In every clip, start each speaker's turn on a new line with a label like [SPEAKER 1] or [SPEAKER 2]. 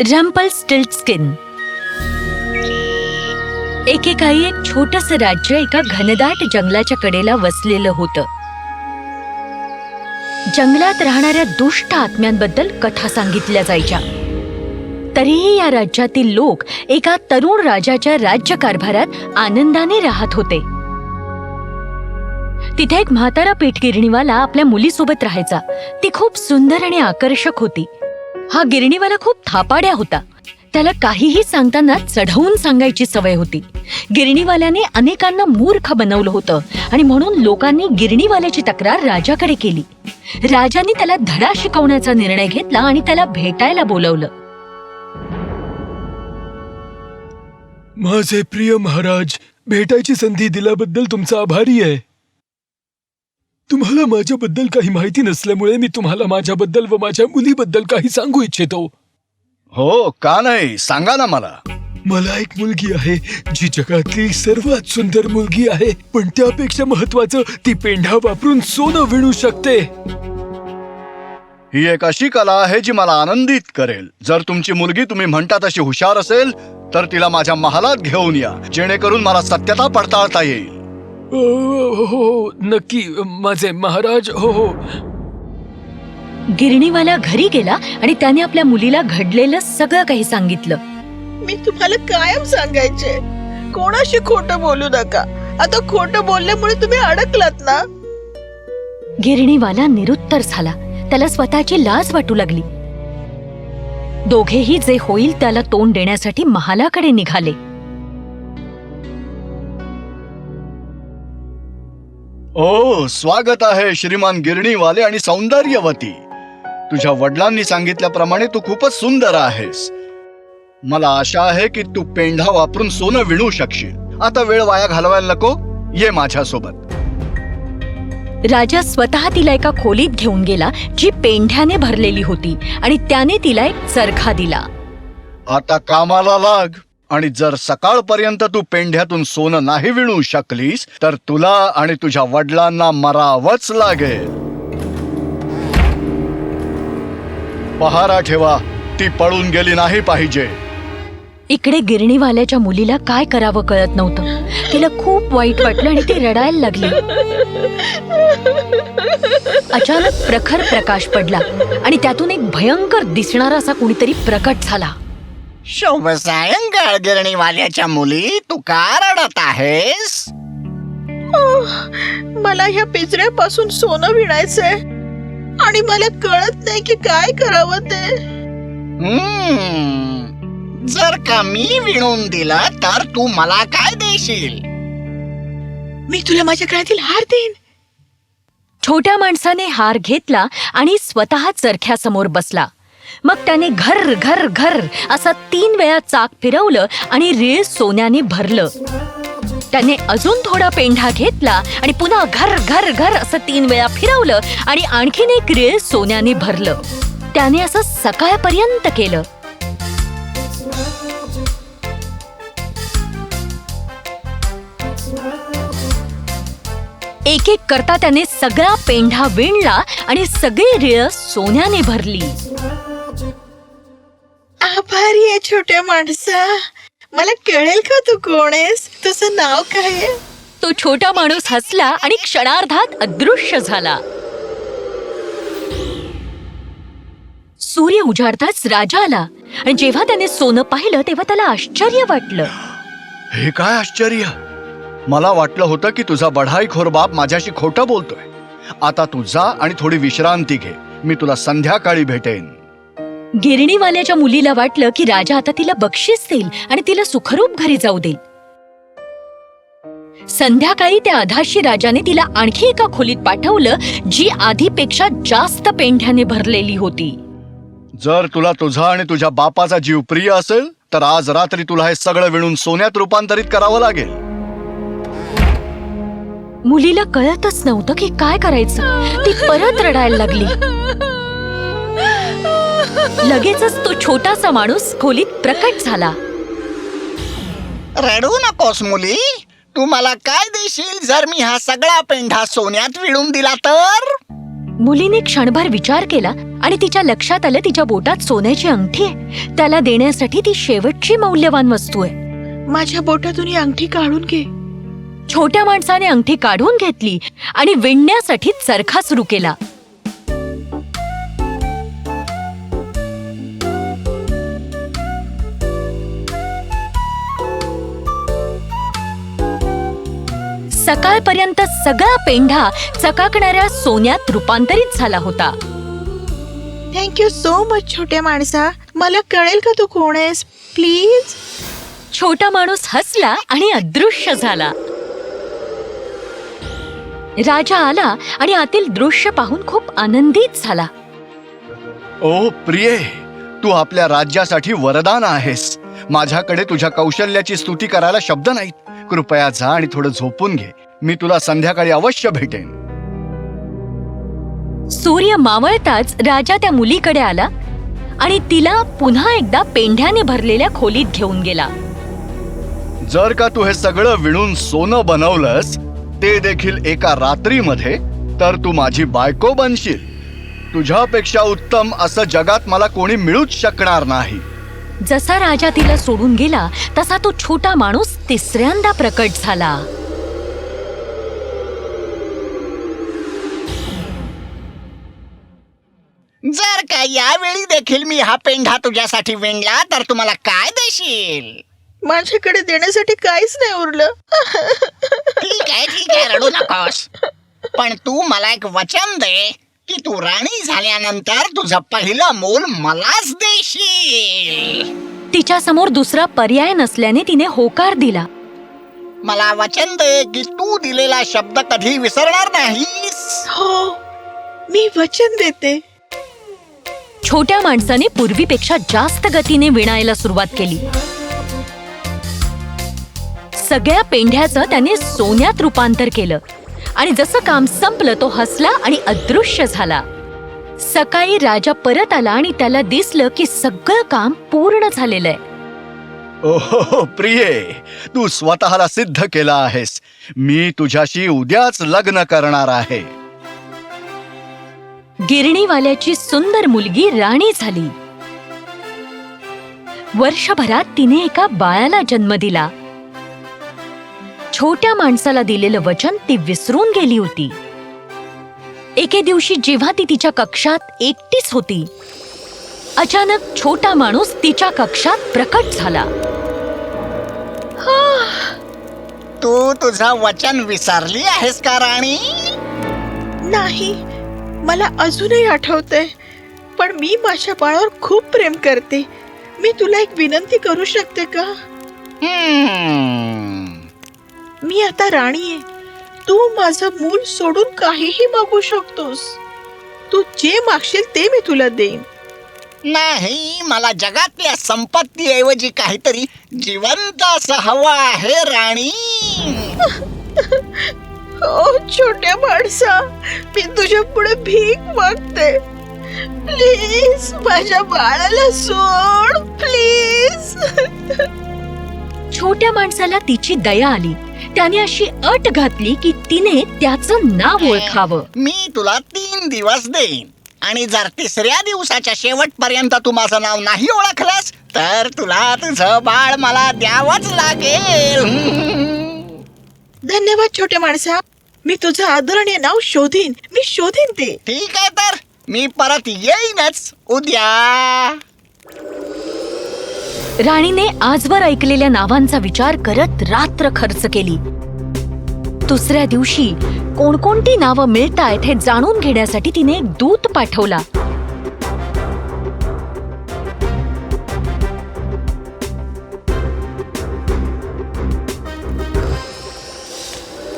[SPEAKER 1] रॅम्पल skin एकेकाळी एक छोटस राज्य एका घनदाट जंगलाच्या कडेला वसलेलं होतं. जंगलात राहणाऱ्या दुष्ट आत्म्यांबद्दल कथा सांगितल्या जायच्या. तरीही या राज्यातील लोक एका तरुण राजाच्या राज्यकारभारात आनंदाने राहत होते. तिथे एक म्हातारा पीठगिरणीवाला आपल्या मुलीसोबत राहायचा. ती खूप सुंदर आणि आकर्षक होती. हा गिरणीवाला खूप थापाड्या होता. त्याला काहीही सांगताना चढवून सांगायची सवय होती. गिरणीवाल्याने अनेकांना मूर्ख बनवलं होतं आणि म्हणून लोकांनी गिरणीवाल्याची तक्रार राजाकडे केली. राजाने त्याला धडा शिकवण्याचा निर्णय घेतला आणि त्याला भेटायला बोलवलं.
[SPEAKER 2] माझे प्रिय महाराज भेटायची संधी दिल्याबद्दल तुमचा आभारी आहे. तुम्हाला माझ्याबद्दल काही माहिती नसल्यामुळे मी तुम्हाला माझ्याबद्दल व माझ्या मुलीबद्दल काही सांगू इच्छितो.
[SPEAKER 3] हो का नाही? सांगा ना मला.
[SPEAKER 2] मला एक मुलगी आहे जी जगातली सर्वात सुंदर मुलगी आहे पण त्यापेक्षा महत्वाचं ती पेंढा वापरून सोनं विणू शकते.
[SPEAKER 3] ही एक अशी कला आहे जी मला आनंदित करेल. जर तुमची मुलगी तुम्ही म्हणता तशी हुशार असेल तर तिला माझ्या महालात घेऊन या जेणेकरून मला सत्यता पडताळता येईल.
[SPEAKER 2] हो हो, नक्की. माझे महाराज हो हो.
[SPEAKER 1] गिरणीवाला घरी गेला आणि त्याने आपल्या मुलीला घडलेलं सगळं काही सांगितलं.
[SPEAKER 4] मी तुम्हाला कायम सांगायचे. कोणाशी खोटं बोलू नका. आता खोटं बोलल्यामुळे तुम्ही अडकलात ना?
[SPEAKER 1] गिरणीवाला निरुत्तर झाला. त्याला स्वतःची लाज वाटू लागली. दोघेही जे होईल त्याला तोंड देण्यासाठी महालाकडे निघाले.
[SPEAKER 3] ओ स्वागत आहे श्रीमान गिरणीवाले आणि सौंदर्यवती. तुझ्या वडिलांनी सांगितल्याप्रमाणे तू खूपच सुंदर आहेस. मला आशा आहे की तू पेंढा वापरून सोनं विणू शकशील. आता वेळ वाया घालवायला नको. ये माझ्यासोबत.
[SPEAKER 1] राजा स्वतः तिला एका खोलीत घेऊन गेला जी पेंढ्याने भरलेली होती आणि त्याने तिला एक चरखा दिला.
[SPEAKER 3] आता कामाला लाग. आणि जर सकाळपर्यंत तू पेंढ्यातून सोनं नाही विणू शकलीस तर तुला आणि तुझ्या वडिलांना मरावंच लागेल. पहारा ठेवा ती पळून गेली नाही पाहिजे.
[SPEAKER 1] इकडे गिरणीवाल्याच्या मुलीला काय करावं कळत नव्हतं. तिला खूप वाईट वाटलं आणि ती रडायला लागली. अचानक प्रखर प्रकाश पडला आणि त्यातून एक भयंकर दिसणारा असा कुणीतरी प्रकट झाला.
[SPEAKER 5] शुभ सायंकाळ गिरणीवाल्याच्या मुली तू का रडत आहेस?
[SPEAKER 4] मला ह्या पिंजऱ्यापासून सोनं विणायचंय. आणि मला कळत नाही की काय करावं ते.
[SPEAKER 5] हम्म, जर का मी विणून दिलं तर तू मला काय देशील?
[SPEAKER 4] मी तुला माझ्या गळ्यातील हार देईन.
[SPEAKER 1] छोट्या माणसाने हार घेतला आणि स्वतः चरख्यासमोर बसला. मग त्याने घर घर घर असा तीन वेळा चाक फिरवलं आणि रेळ सोन्याने भरलं. त्याने अजून थोडा पेंढा घेतला आणि पुन्हा घर घर घर असं तीन वेळा फिरवलं आणि आणखीन एक रेळ सोन्याने भरलं. त्याने असं सकाळपर्यंत केलं. एक एक करता त्याने सगळा पेंढा विणला आणि सगळी रिळ सोन्याने भरली.
[SPEAKER 4] आभारी आहे छोट्या माणसा. मला कळेल का तू कोण आहेस? तुझं नाव काय आहे?
[SPEAKER 1] तो छोटा माणूस हसला आणि क्षणार्धात अदृश्य झाला. सूर्य उजाडताच राजा आला. आणि जेव्हा त्याने सोनं पाहिलं तेव्हा त्याला आश्चर्य वाटलं.
[SPEAKER 3] हे काय आश्चर्य? मला वाटलं होतं की तुझा बढाईखोर बाप माझ्याशी खोटं बोलतोय. आता तू जा आणि थोडी विश्रांती घे. मी तुला संध्याकाळी भेटेन.
[SPEAKER 1] गिरणीवाल्याच्या मुलीला वाटलं की राजा आता तिला बक्षीस देईल आणि तिला सुखरूप घरी जाऊ देईल. संध्याकाळी त्या अधाशी राजाने तिला आणखी एका खोलीत पाठवलं जी आधीपेक्षा जास्त पेंढ्याने भरलेली होती.
[SPEAKER 3] जर तुला तुझा आणि तुझ्या बापाचा जीव प्रिय असेल तर आज रात्री तुला हे सगळं विणून सोन्यात रूपांतरित करावं लागेल.
[SPEAKER 1] मुलीला कळतच नव्हतं की काय करायचं. ती परत रडायला लागली. लगेचच तो छोटासा माणूस खोलीत प्रकट झाला.
[SPEAKER 5] रडू नकोस मुली. तू मला काय देशील जर मी हा सगळा पेंढा सोन्यात विणून दिला तर?
[SPEAKER 1] मुलीने क्षणभर विचार केला आणि तिच्या लक्षात आलं तिच्या बोटात सोन्याची अंगठी आहे. त्याला देण्यासाठी ती शेवटची मौल्यवान वस्तू आहे.
[SPEAKER 4] माझ्या बोटातून ही अंगठी काढून घे.
[SPEAKER 1] छोट्या माणसाने अंगठी काढून घेतली आणि विणण्यासाठी चरखा सुरू केला. सकाळपर्यंत सगळा पेंढा चकाकणाऱ्या सोन्यात रूपांतरित झाला होता.
[SPEAKER 4] थँक्यू सो मच छोट्या माणसा. मला कळेल का तू कोण आहेस? प्लीज
[SPEAKER 1] छोटा माणूस हसला आणि अदृश्य झाला. राजा आला आणि आतील दृश्य पाहून खूप आनंदित झाला.
[SPEAKER 3] ओ प्रिये तू आपल्या राज्यासाठी वरदान आहेस. माझ्याकडे तुझ्या कौशल्याची स्तुती करायला शब्द नाहीत. कृपया जा आणि थोडं झोपून घे. मी तुला संध्याकाळी अवश्य भेटेन.
[SPEAKER 1] सूर्य मावळताच राजा त्या मुलीकडे आला आणि तिला पुन्हा एकदा पेंढ्याने भरलेल्या खोलीत घेऊन गेला.
[SPEAKER 3] जर का तू हे सगळं विणून सोनं बनवलंस ते देखील एका रात्रीमध्ये तर तू माझी बायको बनशील. तुझ्यापेक्षा उत्तम असं जगात मला कोणी मिळूच शकणार नाही.
[SPEAKER 1] जसा राजा तिला सोडून गेला तसा तो छोटा माणूस तिसऱ्यांदा प्रकट झाला.
[SPEAKER 5] यावेळी देखील मी हा पेंढा तुझ्यासाठी विणला तर तुम्हाला काय देशील?
[SPEAKER 4] माझ्याकडे देण्यासाठी काहीच नाही उरलं.
[SPEAKER 5] ठीक आहे ठीक आहे रडू नकोस. पण तू मला एक वचन दे की तू राणी झाल्यानंतर तुझं पहिलं मूल मलाच देशील.
[SPEAKER 1] तिच्या समोर दुसरा पर्याय नसल्याने तिने होकार दिला.
[SPEAKER 5] मला वचन दे की तू दिलेला शब्द कधी विसरणार नाहीस.
[SPEAKER 4] हो मी वचन देते.
[SPEAKER 1] छोट्या माणसाने पूर्वीपेक्षा जास्त गतीने विणायला सुरुवात केली. सगळ्या पेंढ्याचं त्याने सोन्यात रूपांतर केलं. आणि जसं काम संपलं तो हसला आणि अदृश्य झाला. सकाळी राजा परत आला आणि त्याला दिसलं की सगळं काम पूर्ण झालेलं आहे.
[SPEAKER 3] ओहो प्रिये तू स्वतःला सिद्ध केला आहेस. मी तुझ्याशी उद्याच लग्न करणार आहे.
[SPEAKER 1] गिरणीवाल्याची सुंदर मुलगी राणी झाली. वर्षभरात तिने एका बाळाला जन्म दिला. छोट्या माणसाला दिलेलं वचन ती विसरून गेली होती. एके दिवशी जेव्हा ती तिच्या कक्षात एकटीच होती अचानक छोटा माणूस तिच्या कक्षात प्रकट झाला.
[SPEAKER 5] तू तुझं वचन विसरली आहेस का राणी?
[SPEAKER 4] नाही मला अजूनही आठवतंय. पण मी माझ्या बाळावर खूप प्रेम करते. मी तुला एक विनंती करू शकते का. मी आता राणी आहे. तू माझं मूल सोडून काहीही मागू शकतोस. तू जे मागशील ते मी तुला देईन.
[SPEAKER 5] नाही मला जगातल्या संपत्तीऐवजी काहीतरी जिवंत असं हवं आहे राणी.
[SPEAKER 4] ओ छोट्या माणसा मी तुझ्या पुढे भीक मागते. प्लीज माझ्या बाळाला सोड प्लीज
[SPEAKER 1] छोट्या माणसाला तिची दया आली. त्याने अशी अट घातली की तिने त्याचं नाव ओळखावं.
[SPEAKER 5] मी तुला तीन दिवस देईन. आणि जर तिसऱ्या दिवसाच्या शेवटपर्यंत तू माझं नाव नाही ओळखलंस तर तुला तुझं बाळ मला द्यावंच लागेल.
[SPEAKER 4] धन्यवाद छोट्या माणसा. मी तुझं आदरणीय नाव शोधीन. मी शोधीन ते.
[SPEAKER 5] ठीक आहे तर. मी परत येईनच. उद्या.
[SPEAKER 1] राणीने आजवर ऐकलेल्या नावांचा विचार करत रात्र खर्च केली. दुसऱ्या दिवशी कोणकोणती नावं मिळतायत हे जाणून घेण्यासाठी तिने एक दूत पाठवला.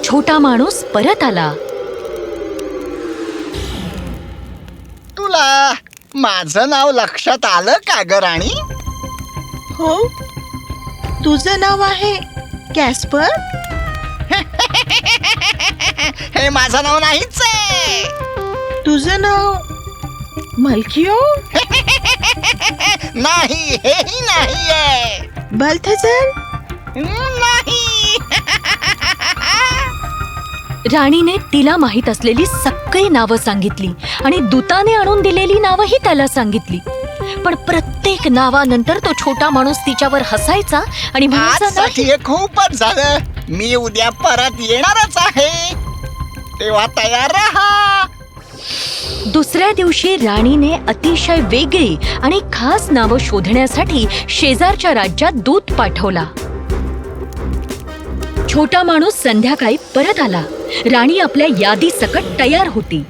[SPEAKER 1] छोटा माणूस परत आला.
[SPEAKER 5] तुला माझं नाव लक्षात आलं का ग राणी?
[SPEAKER 4] हो. तुझं नाव आहे कॅस्पर?
[SPEAKER 5] हे माझं नाव नाहीच आहे.
[SPEAKER 4] तुझं नाव मलकिओ
[SPEAKER 5] नाही हेही नाही आहे.
[SPEAKER 4] बालथाजर
[SPEAKER 5] नाही.
[SPEAKER 1] राणीने तिला माहीत असलेली सगळी नावं सांगितली आणि दूताने आणून दिलेली नावंही त्याला सांगितली. पण प्रत्येक नावानंतर तो छोटा माणूस तिच्यावर हसायचा आणि म्हणायचा नाही
[SPEAKER 5] आजसाठी हे खूपच झालं. मी उद्या परत येणारच आहे. तेव्हा तयार राहा.
[SPEAKER 1] दुसऱ्या दिवशी राणीने अतिशय वेगळी आणि खास नावं शोधण्यासाठी शेजारच्या राज्यात दूत पाठवला. छोटा माणूस संध्याकाळी परत आला. राणी आपल्या यादी सकट तयार होती.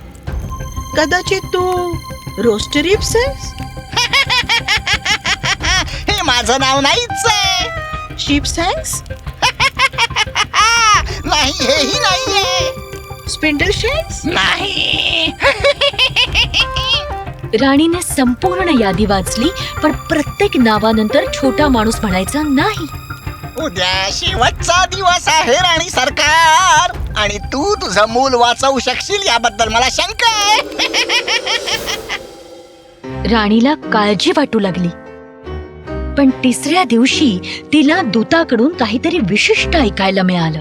[SPEAKER 4] कदाचित तू रोस्टरिप्स आहेस?
[SPEAKER 5] हे माझं नाव नाहीच आहे.
[SPEAKER 4] शिप सँक्स
[SPEAKER 5] नाही हेही नाहीये.
[SPEAKER 4] स्पिंडल शेक्स
[SPEAKER 5] नाही.
[SPEAKER 1] राणीने संपूर्ण यादी वाचली पण प्रत्येक नावानंतर छोटा माणूस म्हणायचा नाही.
[SPEAKER 5] उद्या शेवटचा दिवस आहे राणी सरकार. आणि तू तुझं मूल वाचवू शकशील याबद्दल मला शंका आहे.
[SPEAKER 1] राणीला काळजी वाटू लागली. पण तिसऱ्या दिवशी तिला दूताकडून काहीतरी विशिष्ट ऐकायला मिळालं.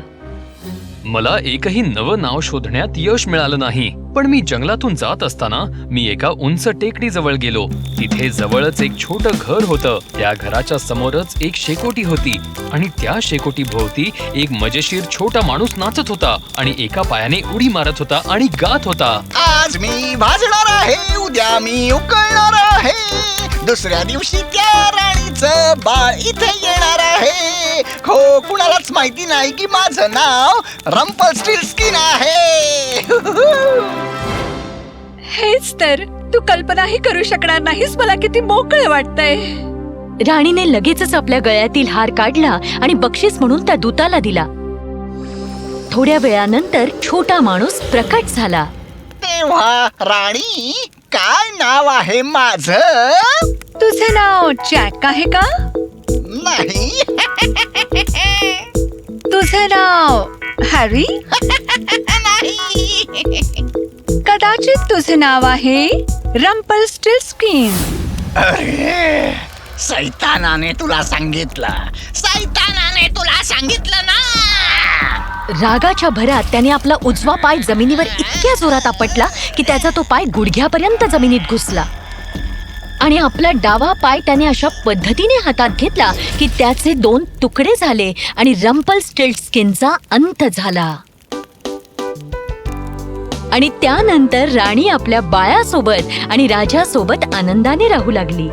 [SPEAKER 6] मला एकही नवं नाव शोधण्यात यश मिळालं नाही. पण मी जंगलातून जात असताना मी एका उंच टेकडीजवळ गेलो. तिथे जवळच एक छोट घर होतं. त्या घराच्या समोरच एक शेकोटी होती. आणि त्या शेकोटी भोवती एक मजेशीर छोटा माणूस नाचत होता आणि एका पायाने उडी मारत होता आणि गात होता.
[SPEAKER 5] आज मी भाजणार आहे उद्या मी उकळणार आहे. दुसऱ्या दिवशी त्या राणीचं बाळ इथे येणार आहे. हो कुणालाच माहिती नाही की माझं नाव रंपल स्टील स्किन आहे.
[SPEAKER 7] हेच तर तू कल्पनाही करू शकणार नाहीस मला किती मोकळे वाटतंय.
[SPEAKER 1] राणीने लगेचच आपल्या गळ्यातील हार काढला आणि बक्षीस म्हणून त्या दूताला दिला. थोड्या वेळानंतर छोटा माणूस प्रकट झाला.
[SPEAKER 5] तेव्हा राणी काय नाव आहे माझं?
[SPEAKER 7] तुझे नाव जॅक आहे का?
[SPEAKER 5] नाही.
[SPEAKER 7] तुझे नाव हॅरी?
[SPEAKER 5] नाही.
[SPEAKER 7] कदाचित तुझे नाव आहे रंपल स्टील स्किन.
[SPEAKER 5] अरे सैतानाने तुला सांगितलं. सैतानाने तुला सांगितलं ना?
[SPEAKER 1] रागाच्या भरात त्याने आपला उजवा पाय जमिनीवर इतक्या जोरात आपटला की त्याचा तो पाय गुडघ्यापर्यंत जमिनीत घुसला. आणि आपला डावा पाय त्याने अशा पद्धतीने हातात घेतला की त्याचे दोन तुकडे झाले आणि रंपल स्टिल्ट स्किनचा अंत झाला. आणि त्यानंतर राणी आपल्या बाळासोबत आणि राजासोबत आनंदाने राहू लागली.